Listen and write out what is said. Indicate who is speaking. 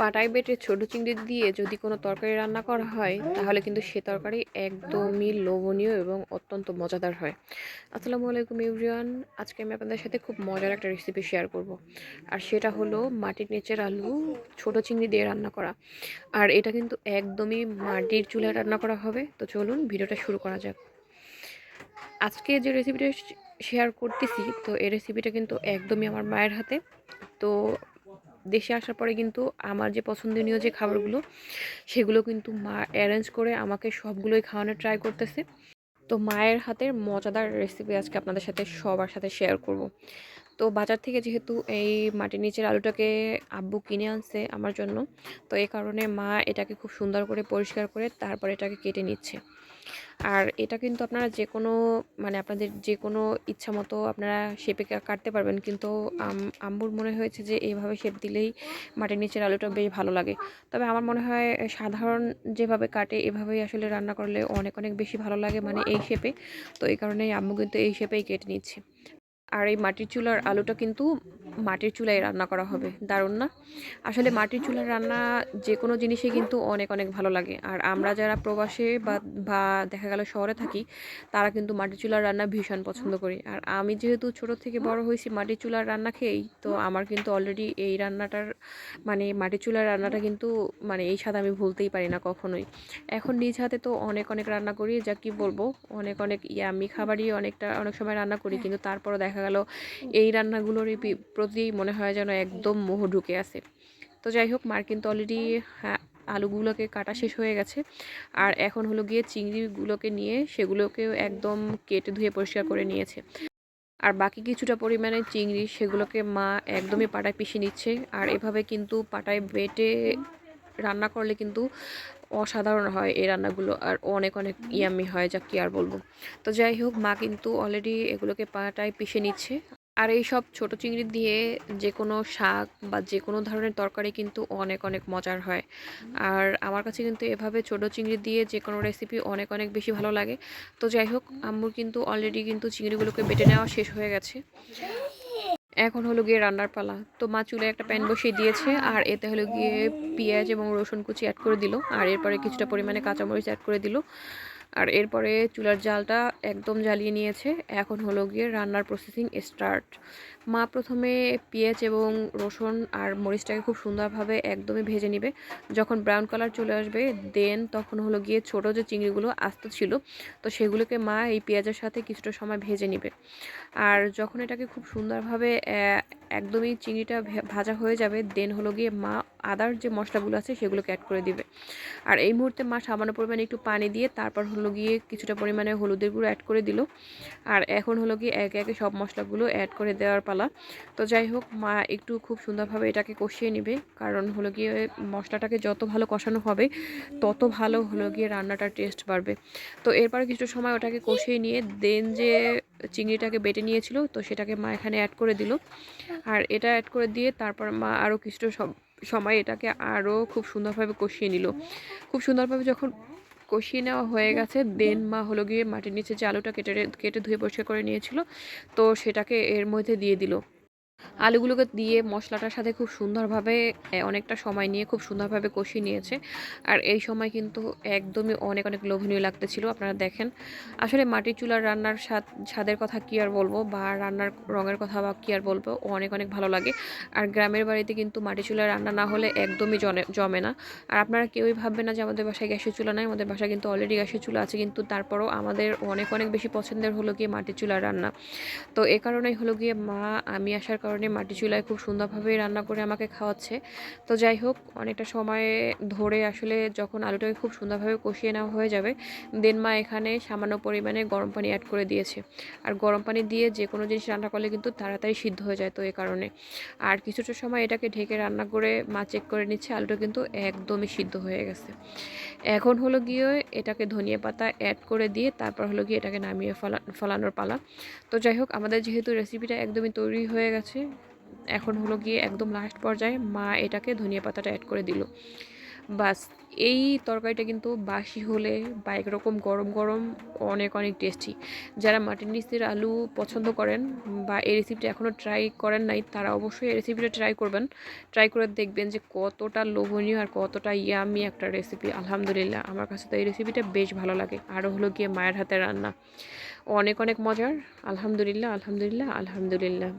Speaker 1: পাটায় বেটে ছোট চিংড়ি দিয়ে যদি কোনো তরকারি রান্না করা হয়, তাহলে কিন্তু সে তরকারি একদমই লোভনীয় এবং অত্যন্ত মজাদার হয়। আসসালামু আলাইকুম ইউরিয়ান আজকে আমি আপনাদের সাথে খুব মজার একটা রেসিপি শেয়ার করব। আর সেটা হলো মাটির নিচের আলু ছোট চিংড়ি দিয়ে রান্না করা। আর এটা কিন্তু একদমই মাটির চুলায় রান্না করা হবে। তো চলুন ভিডিওটা শুরু করা যাক। আজকে যে রেসিপিটা শেয়ার করতেছি, তো এই রেসিপিটা কিন্তু একদমই আমার মায়ের হাতে। তো দেশে আসার পরে কিন্তু আমার যে পছন্দনীয় যে খাবারগুলো, সেগুলো কিন্তু মা অ্যারেঞ্জ করে আমাকে সবগুলোই খাওয়ানোর ট্রাই করতেছে। তো মায়ের হাতের মজাদার রেসিপি আজকে আপনাদের সাথে সবার সাথে শেয়ার করব। তো বাজার থেকে যেহেতু এই মাটির নিচের আলুটাকে আব্বু কিনে আনছে আমার জন্য, তো এই কারণে মা এটাকে খুব সুন্দর করে পরিষ্কার করে তারপর এটাকে কেটে নিচ্ছে। আর এটা কিন্তু আপনারা যে কোনো মানে আপনাদের যে কোনো ইচ্ছা মতো আপনারা শেপে কাটতে পারবেন। কিন্তু আম্বুর মনে হয়েছে যে এইভাবে শেপ দিলেই মাটির নিচের আলুটা বেশ ভালো লাগে। তবে আমার মনে হয় সাধারণ যেভাবে কাটে, এভাবেই আসলে রান্না করলে অনেক অনেক বেশি ভালো লাগে মানে এই শেপে তো এই কারণেই আম্মু কিন্তু এই শেপেই কেটে নিচ্ছে। আর এই মাটির চুলার আলুটা কিন্তু মাটির চুলায় রান্না করা হবে। দারুণ না? আসলে মাটির চুলার রান্না যে কোনো জিনিসই কিন্তু অনেক অনেক ভালো লাগে। আর আমরা যারা প্রবাসে বা বা দেখা গেল শহরে থাকি, তারা কিন্তু মাটির চুলার রান্না ভীষণ পছন্দ করি। আর আমি যেহেতু ছোট থেকে বড় হয়েছি মাটির চুলার রান্না খেয়েই, তো আমার কিন্তু অলরেডি এই রান্নাটার মানে মাটির চুলার রান্নাটা কিন্তু মানে এই স্বাদ আমি ভুলতেই পারি না কখনোই। এখন নিজ হাতে তো অনেক অনেক রান্না করি, যা কি বলব? অনেক অনেক ইয়ামি খাবারই অনেকটা, অনেক সময় রান্না করি, কিন্তু তারপরও দেখা গেল, এই রান্নাগুলোরই প্রতি মনে হয় যেন একদম মোহ ঢুকে আছে। তো যাই হোক মার কিন্তু অলরেডি আলুগুলোকে কাটা শেষ হয়ে গেছে। আর এখন হলো গিয়ে চিংড়িগুলোকে নিয়ে সেগুলোকেও একদম কেটে ধুয়ে পরিষ্কার করে নিয়েছে। আর বাকি কিছুটা পরিমাণে চিংড়ি সেগুলোকে মা একদমই পাটায় পিষে নিচ্ছে। আর এভাবে কিন্তু পাটায় বেটে রান্না করলে কিন্তু অসাধারণ হয় এই রান্নাগুলো আর অনেক অনেক ইয়ামি হয়, যা কি আর বলব। তো যাই হোক, মা কিন্তু অলরেডি এগুলোকে পাটায় পিষে নিচ্ছে। আর এই সব ছোটো চিংড়ি দিয়ে যে কোনো শাক বা যে কোনো ধরনের তরকারি কিন্তু অনেক অনেক মজার হয়। আর আমার কাছে কিন্তু এভাবে ছোটো চিংড়ি দিয়ে যে কোনো রেসিপি অনেক অনেক বেশি ভালো লাগে। তো যাই হোক, আম্মুর কিন্তু অলরেডি কিন্তু চিংড়িগুলোকে বেটে নেওয়া শেষ হয়ে গেছে। এখন হলো গিয়ে রান্নার পালা। তো মা চুলে একটা প্যান বসিয়ে দিয়েছে, আর এতে হলো গিয়ে পেঁয়াজ এবং রসুন কুচি অ্যাড করে দিল, আর এরপরে কিছুটা পরিমাণে কাঁচামরিচ অ্যাড করে দিল। আর এরপরে চুলার জালটা একদম জ্বালিয়ে নিয়েছে। এখন হলো গিয়ে রান্নার প্রসেসিং স্টার্ট মা প্রথমে পেঁয়াজ এবং রসুন আর মরিচটাকে খুব সুন্দরভাবে একদমই ভেজে নিবে। যখন ব্রাউন কালার চলে আসবে দেন তখন হলো গিয়ে ছোট যে চিংড়িগুলো আস্ত ছিল, তো সেগুলোকে মা এই পেঁয়াজের সাথে কিছুটা সময় ভেজে নিবে। আর যখন এটাকে খুব সুন্দরভাবে একদমই চিংড়িটা ভাজা হয়ে যাবে দেন হলো গিয়ে মা আদার যে মশলাগুলো আছে সেগুলোকে অ্যাড করে দিবে। আর এই মুহূর্তে মা সামান্য পরিমাণে একটু পানি দিয়ে তারপর হলো গিয়ে কিছুটা পরিমাণে হলুদের গুঁড়ো অ্যাড করে দিল। আর এখন হলো গিয়ে একে একে সব মশলাগুলো অ্যাড করে দেওয়ার পালা। তো যাই হোক, মা একটু খুব সুন্দরভাবে এটাকে কষিয়ে নিবে। কারণ হলো গিয়ে মশলাটাকে যত ভালো কষানো হবে, তত ভালো হলো গিয়ে রান্নাটার টেস্ট বাড়বে। তো এরপরে কিছু সময় ওটাকে কষিয়ে নিয়ে দেন যে চিংড়িটাকে বেটে নিয়েছিল, তো সেটাকে মা এখানে অ্যাড করে দিল। আর এটা অ্যাড করে দিয়ে তারপর মা আরও কিছুটা সব সময় এটাকে আরও খুব সুন্দরভাবে কষিয়ে নিল। খুব সুন্দরভাবে যখন কষিয়ে নেওয়া হয়ে গেছে দেন মা হলো গিয়ে মাটির নিচে যে আলুটা কেটে কেটে ধুয়ে পরিষ্কার করে নিয়েছিল, তো সেটাকে এর মধ্যে দিয়ে দিল। আলুগুলোকে দিয়ে মশলাটার সাথে খুব সুন্দরভাবে অনেকটা সময় নিয়ে খুব সুন্দরভাবে কষিয়ে নিয়েছে। আর এই সময় কিন্তু একদমই অনেক অনেক লোভনীয় লাগতেছিল, আপনারা দেখেন। আসলে মাটির চুলার রান্নার স্বাদ, স্বাদের কথা কী আর বলব বা রান্নার রঙের কথা বা কী আর বলব, অনেক অনেক ভালো লাগে। আর গ্রামের বাড়িতে কিন্তু মাটির চুলার রান্না না হলে একদমই জমে জমে না। আর আপনারা কেউই ভাববেন না যে আমাদের বাসায় গ্যাসের চুলা নাই, আমাদের বাসায় কিন্তু অলরেডি গ্যাসের চুলা আছে, কিন্তু তারপরও আমাদের অনেক অনেক বেশি পছন্দের হলো গিয়ে মাটির চুলার রান্না। তো এ কারণেই হলো গিয়ে মা, আমি আসার কারণে মাটি চুলায় খুব সুন্দরভাবে রান্না করে আমাকে খাওয়াচ্ছে। তো যাই হোক, অনেকটা সময় ধরে আসলে যখন আলুটাকে খুব সুন্দরভাবে কষিয়ে নেওয়া হয়ে যাবে, দেন মা এখানে সামান্য পরিমাণে গরম পানি অ্যাড করে দিয়েছে। আর গরম পানি দিয়ে যে কোনো জিনিস রান্না করলে কিন্তু তাড়াতাড়ি সিদ্ধ হয়ে যায় তো এ কারণে। আর কিছুটা সময় এটাকে ঢেকে রান্না করে মা চেক করে নিচ্ছে, আলুটা কিন্তু একদমই সিদ্ধ হয়ে গেছে। এখন হলো গিয়ে এটাকে ধনিয়া পাতা অ্যাড করে দিয়ে তারপর হলো গিয়ে এটাকে নামিয়ে ফলা, ফলানোর পালা। তো যাই হোক, আমাদের যেহেতু রেসিপিটা একদমই তৈরি হয়ে গেছে এখন হলো গিয়ে একদম লাস্ট পর্যায়ে মা এটাকে ধনিয়া পাতাটা অ্যাড করে দিল। বাস এই তরকারিটা কিন্তু বাসি হলে বা একরকম গরম গরম অনেক অনেক টেস্টি যারা মাটির নিচের আলু পছন্দ করেন বা এই রেসিপিটা এখনও ট্রাই করেন নাই, তারা অবশ্যই এই রেসিপিটা ট্রাই করবেন। ট্রাই করে দেখবেন যে কতটা লোভনীয় আর কতটা ইয়ামি একটা রেসিপি আলহামদুলিল্লাহ, আমার কাছে তো এই রেসিপিটা বেশ ভালো লাগে। আরও হলো গিয়ে মায়ের হাতের রান্না। অনেক অনেক মজার। আলহামদুলিল্লাহ আলহামদুলিল্লাহ আলহামদুলিল্লাহ।